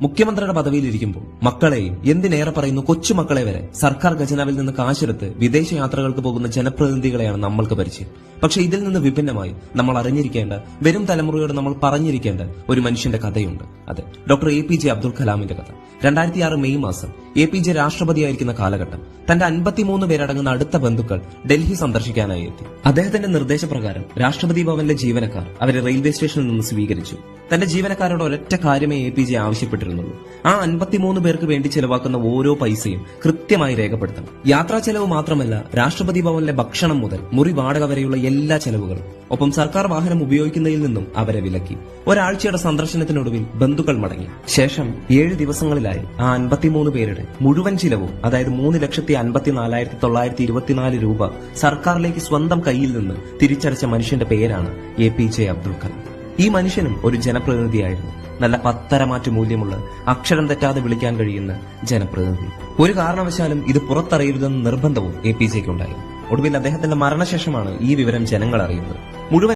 മുഖ്യമന്ത്രിയുടെ പദവിയിലിരിക്കുമ്പോൾ മക്കളെയും എന്തിനേറെ പറയുന്നു കൊച്ചുമക്കളെ വരെ സർക്കാർ ഖജനാവിൽ നിന്ന് കാശെടുത്ത് വിദേശ യാത്രകൾക്ക് പോകുന്ന ജനപ്രതിനിധികളെയാണ് നമ്മൾക്ക് പരിചയം. പക്ഷെ ഇതിൽ നിന്ന് വിഭിന്നമായി നമ്മൾ അറിഞ്ഞിരിക്കേണ്ട വരും തലമുറയോട് നമ്മൾ പറഞ്ഞിരിക്കേണ്ട ഒരു മനുഷ്യന്റെ കഥയുണ്ട്. അതെ doctor A P J Abdul കലാമിന്റെ കഥ. രണ്ടായിരത്തി ആറ് മെയ് മാസം എ പി ജെ രാഷ്ട്രപതിയായിരിക്കുന്ന കാലഘട്ടം തന്റെ അൻപത്തിമൂന്ന് പേരടങ്ങുന്ന അടുത്ത ബന്ധുക്കൾ ഡൽഹി സന്ദർശിക്കാനായി എത്തി. അദ്ദേഹത്തിന്റെ നിർദ്ദേശപ്രകാരം രാഷ്ട്രപതി ഭവനിലെ ജീവനക്കാർ അവരെ റെയിൽവേ സ്റ്റേഷനിൽ നിന്ന് സ്വീകരിച്ചു. തന്റെ ജീവനക്കാരോട് ഒരൊറ്റ കാര്യമേ എ പി ജെ ആവശ്യപ്പെട്ടിരുന്നുള്ളൂ ആ അൻപത്തിമൂന്ന് പേർക്ക് വേണ്ടി ചെലവാക്കുന്ന ഓരോ പൈസയും കൃത്യമായി രേഖപ്പെടുത്തണം. യാത്രാ ചെലവ് മാത്രമല്ല രാഷ്ട്രപതി ഭവനിലെ ഭക്ഷണം മുതൽ മുറി വാടക വരെയുള്ള എല്ലാ ചെലവുകളും ഒപ്പം സർക്കാർ വാഹനം ഉപയോഗിക്കുന്നതിൽ നിന്നും അവരെ വിലക്കി. ഒരാഴ്ചയുടെ സന്ദർശനത്തിനൊടുവിൽ ബന്ധുക്കൾ മടങ്ങി. ശേഷം ഏഴ് ദിവസങ്ങളിലായി ആ അൻപത്തിമൂന്ന് പേരുടെ മുഴുവൻ ചിലവും അതായത് മൂന്ന് ലക്ഷത്തി അൻപത്തിനാലായിരത്തി തൊള്ളായിരത്തി ഇരുപത്തിനാല് രൂപ സർക്കാരിലേക്ക് സ്വന്തം കയ്യിൽ നിന്ന് തിരിച്ചടച്ച മനുഷ്യന്റെ പേരാണ് A P J Abdul Kalam. ഈ മനുഷ്യനും ഒരു ജനപ്രതിനിധിയായിരുന്നു. നല്ല പത്തരമാറ്റ മൂല്യമുള്ള അക്ഷരം തെറ്റാതെ വിളിക്കാൻ കഴിയുന്ന ജനപ്രതിനിധി. ഒരു കാരണവശാലും ഇത് പുറത്തറിയരുതെന്ന നിർബന്ധവും എ പി ജെക്ക് ഉണ്ടായിരുന്നു. ഒടുവിൽ അദ്ദേഹത്തിന്റെ മരണശേഷമാണ് ഈ വിവരം ജനങ്ങൾ അറിയുന്നത്. മുഴുവൻ